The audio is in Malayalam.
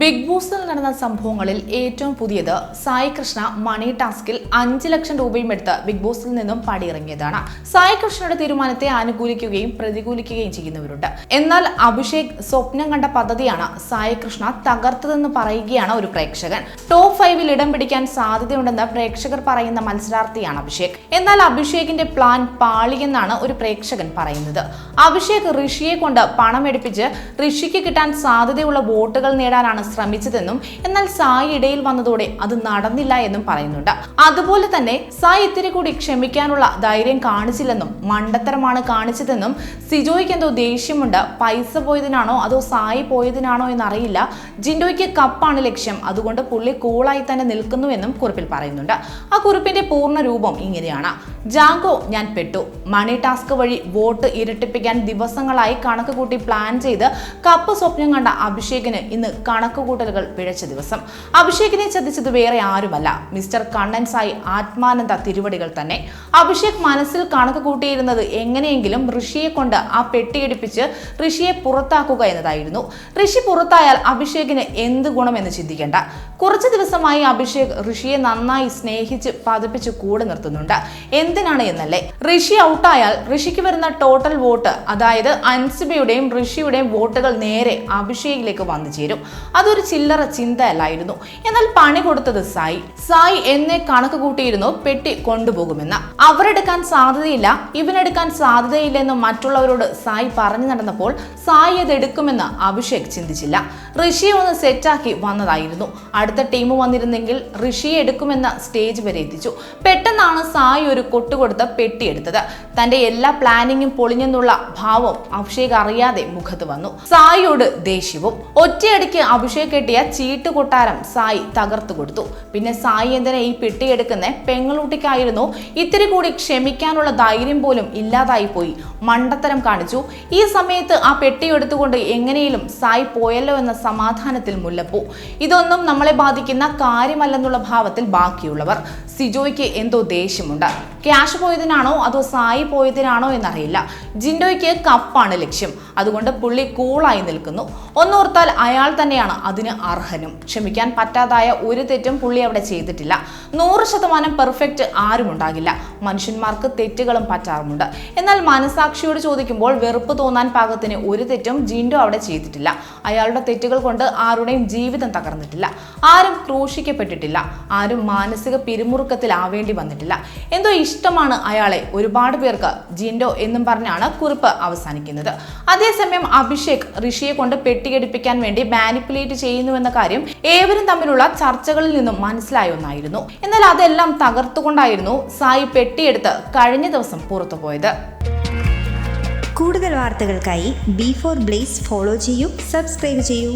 ബിഗ് ബോസിൽ നടന്ന സംഭവങ്ങളിൽ ഏറ്റവും പുതിയത് സായി കൃഷ്ണ മണി ടാസ്കിൽ അഞ്ച് ലക്ഷം രൂപയും എടുത്ത് ബിഗ് ബോസിൽ നിന്നും പടിയിറങ്ങിയതാണ്. സായി കൃഷ്ണയുടെ തീരുമാനത്തെ അനുകൂലിക്കുകയും പ്രതികൂലിക്കുകയും ചെയ്യുന്നവരുണ്ട്. എന്നാൽ അഭിഷേക് സ്വപ്നം കണ്ട പദ്ധതിയാണ് സായി കൃഷ്ണ തകർത്തതെന്ന് പറയുകയാണ് ഒരു പ്രേക്ഷകൻ. ടോപ്പ് ഫൈവിൽ ഇടം പിടിക്കാൻ സാധ്യതയുണ്ടെന്ന് പ്രേക്ഷകർ പറയുന്ന മത്സരാർത്ഥിയാണ് അഭിഷേക്. എന്നാൽ അഭിഷേകിന്റെ പ്ലാൻ പാളിയെന്നാണ് ഒരു പ്രേക്ഷകൻ പറയുന്നത്. അഭിഷേക് ഋഷിയെ കൊണ്ട് പണം പണമെടുപ്പിച്ച് ഋഷിക്ക് കിട്ടാൻ സാധ്യതയുള്ള വോട്ടുകൾ നേടാനാണ് ശ്രമിച്ചതെന്നും എന്നാൽ സായി ഇടയിൽ വന്നതോടെ അത് നടന്നില്ല എന്നും പറയുന്നുണ്ട്. അതുപോലെ തന്നെ സായി ഇത്തിരി കൂടി ക്ഷമിക്കാനുള്ള ധൈര്യം കാണിച്ചില്ലെന്നും മണ്ടത്തരമാണ് കാണിച്ചതെന്നും സിജോയ്ക്ക് എന്തോ ദേഷ്യമുണ്ട്. പൈസ പോയതിനാണോ? അതോ സായി പോയതിനാണോ എന്നറിയില്ല. ജിൻഡോയ്ക്ക് കപ്പാണ് ലക്ഷ്യം. അതുകൊണ്ട് പുള്ളി കൂളായി തന്നെ നിൽക്കുന്നു എന്നും കുറിപ്പിൽ പറയുന്നുണ്ട്. ആ കുറിപ്പിന്റെ പൂർണ രൂപം ഇങ്ങനെയാണ്. ജാങ്കോ ഞാൻ പെട്ടു. മണി ടാസ്ക് വഴി വോട്ട് ഇരട്ടിപ്പിക്കാൻ ദിവസങ്ങളായി കണക്ക് കൂട്ടി പ്ലാൻ ചെയ്ത് കപ്പ് സ്വപ്നം കണ്ട അഭിഷേകിന് ഇന്ന് കണക്കുകൂട്ടലുകൾ പിഴച്ച ദിവസം. അഭിഷേകിനെ ചതിച്ചത് വേറെ ആരുമല്ല. മിസ്റ്റർ കണ്ണൻ സായി ആത്മാനന്ദ തിരുവടികൾ തന്നെ. അഭിഷേക് മനസ്സിൽ കണക്ക് കൂട്ടിയിരുന്നത് എങ്ങനെയെങ്കിലും ഋഷിയെ കൊണ്ട് ആ പെട്ടിയിടിപ്പിച്ച് ഋഷിയെ പുറത്താക്കുക എന്നതായിരുന്നു. ഋഷി പുറത്തായാൽ അഭിഷേകിന് എന്ത് ഗുണമെന്ന് ചിന്തിക്കേണ്ട. കുറച്ച് ദിവസമായി അഭിഷേക് ഋഷിയെ നന്നായി സ്നേഹിച്ച് പതിപ്പിച്ച് കൂടെ നിർത്തുന്നുണ്ട്. എന്തിനാണ് എന്നല്ലേ? ഋഷി ഔട്ടായാൽ ഋഷിക്ക് വരുന്ന ടോട്ടൽ വോട്ട് അതായത് അൻസിബയുടെയും ഋഷിയുടെയും വോട്ടുകൾ നേരെ അഭിഷേകിലേക്ക് വന്നു ചേരും. അതൊരു ചില്ലറ ചിന്തയല്ലായിരുന്നു. എന്നാൽ പണി കൊടുത്തത് സായി. സായി എന്നെ കണക്ക് കൂട്ടിയിരുന്നു പെട്ടി കൊണ്ടുപോകുമെന്ന്. അവരെടുക്കാൻ സാധ്യതയില്ല ഇവനെടുക്കാൻ സാധ്യതയില്ലെന്ന് മറ്റുള്ളവരോട് സായി പറഞ്ഞു നടന്നപ്പോൾ സായി അതെടുക്കുമെന്ന് അഭിഷേക് ചിന്തിച്ചില്ല. ഋഷിയെ ഒന്ന് സെറ്റാക്കി വന്നതായിരുന്നു. അടുത്ത ടീം വന്നിരുന്നെങ്കിൽ ഋഷിയെ എടുക്കുമെന്ന സ്റ്റേജ് വരെ എത്തിച്ചു. പെട്ടെന്നാണ് സായി ഒരു കൊട്ടുകൊടുത്ത് പെട്ടിയെടുത്തത് തന്റെ എല്ലാ പ്ലാനിങ്ങും പൊളിഞ്ഞെന്നുള്ള ഭാവം അഭിഷേക് അറിയാതെ മുഖത്ത് വന്നു. സായിയോട് ദേഷ്യവും. ഒറ്റയടിക്ക് അഭിഷേക് കെട്ടിയ ചീട്ട് കൊട്ടാരം സായി തകർത്തു കൊടുത്തു. പിന്നെ സായി എന്തിനെ ഈ പെട്ടി എടുക്കുന്ന? പെങ്ങളൂട്ടിക്കായിരുന്നു. ഇത്തിരി കൂടി ക്ഷമിക്കാനുള്ള ധൈര്യം പോലും ഇല്ലാതായി പോയി. മണ്ടത്തരം കാണിച്ചു. ഈ സമയത്ത് ആ പെട്ടി എടുത്തുകൊണ്ട് എങ്ങനെയും സായി പോയല്ലോ എന്ന സമാധാനത്തിൽ മുല്ലപ്പൂ. ഇതൊന്നും നമ്മളെ ബാധിക്കുന്ന കാര്യമല്ലെന്നുള്ള ഭാവത്തിൽ ബാക്കിയുള്ളവർ. സിജോയ്ക്ക് എന്തോ ദേഷ്യമുണ്ട്. ക്യാഷ് പോയതിനാണോ അതോ സായി പോയതിനാണോ എന്നറിയില്ല. ജിൻഡോയ്ക്ക് കപ്പാണ് ലക്ഷ്യം. അതുകൊണ്ട് പുള്ളി കൂളായി നിൽക്കുന്നു. ഒന്നോർത്താൽ അയാൾ തന്നെയാണ് അതിന് അർഹനും. ക്ഷമിക്കാൻ പറ്റാതായ ഒരു തെറ്റും പുള്ളി അവിടെ ചെയ്തിട്ടില്ല. നൂറ് ശതമാനം പെർഫെക്റ്റ് ആരും ഉണ്ടാകില്ല മനുഷ്യന്മാർക്ക് തെറ്റുകളും പറ്റാറുമുണ്ട്. എന്നാൽ മനസാക്ഷിയോട് ചോദിക്കുമ്പോൾ വെറുപ്പ് തോന്നാൻ പാകത്തിന് ഒരു തെറ്റും ജിൻഡോ അവിടെ ചെയ്തിട്ടില്ല. അയാളുടെ തെറ്റുകൾ കൊണ്ട് ആരുടെയും ജീവിതം തകർന്നിട്ടില്ല. ആരും ക്രൂശിക്കപ്പെട്ടിട്ടില്ല. ആരും മാനസിക പിരിമുറുക്കത്തിലാവേണ്ടി വന്നിട്ടില്ല. എന്തോ ഇഷ്ടമാണ് അയാളെ ഒരുപാട് പേർക്ക് ജിൻഡോ എന്നും പറഞ്ഞാണ് കുറിപ്പ് അവസാനിക്കുന്നത്. അതേസമയം അഭിഷേക് ഋഷിയെ കൊണ്ട് പെട്ടിയെടുപ്പിക്കാൻ വേണ്ടി മാനിപ്പുലേറ്റ് ചെയ്യുന്നുവെന്ന കാര്യം ഏവരും തമ്മിലുള്ള ചർച്ചകളിൽ നിന്നും മനസ്സിലായ ഒന്നായിരുന്നു. എന്നാൽ അതെല്ലാം തകർത്തുകൊണ്ടായിരുന്നു സായി പെട്ടിയെടുത്ത് കഴിഞ്ഞ ദിവസം പുറത്തു പോയത്. കൂടുതൽ വാർത്തകൾക്കായി ബി ഫോർ ബ്ലേസ് ഫോളോ ചെയ്യൂ സബ്സ്ക്രൈബ് ചെയ്യൂ.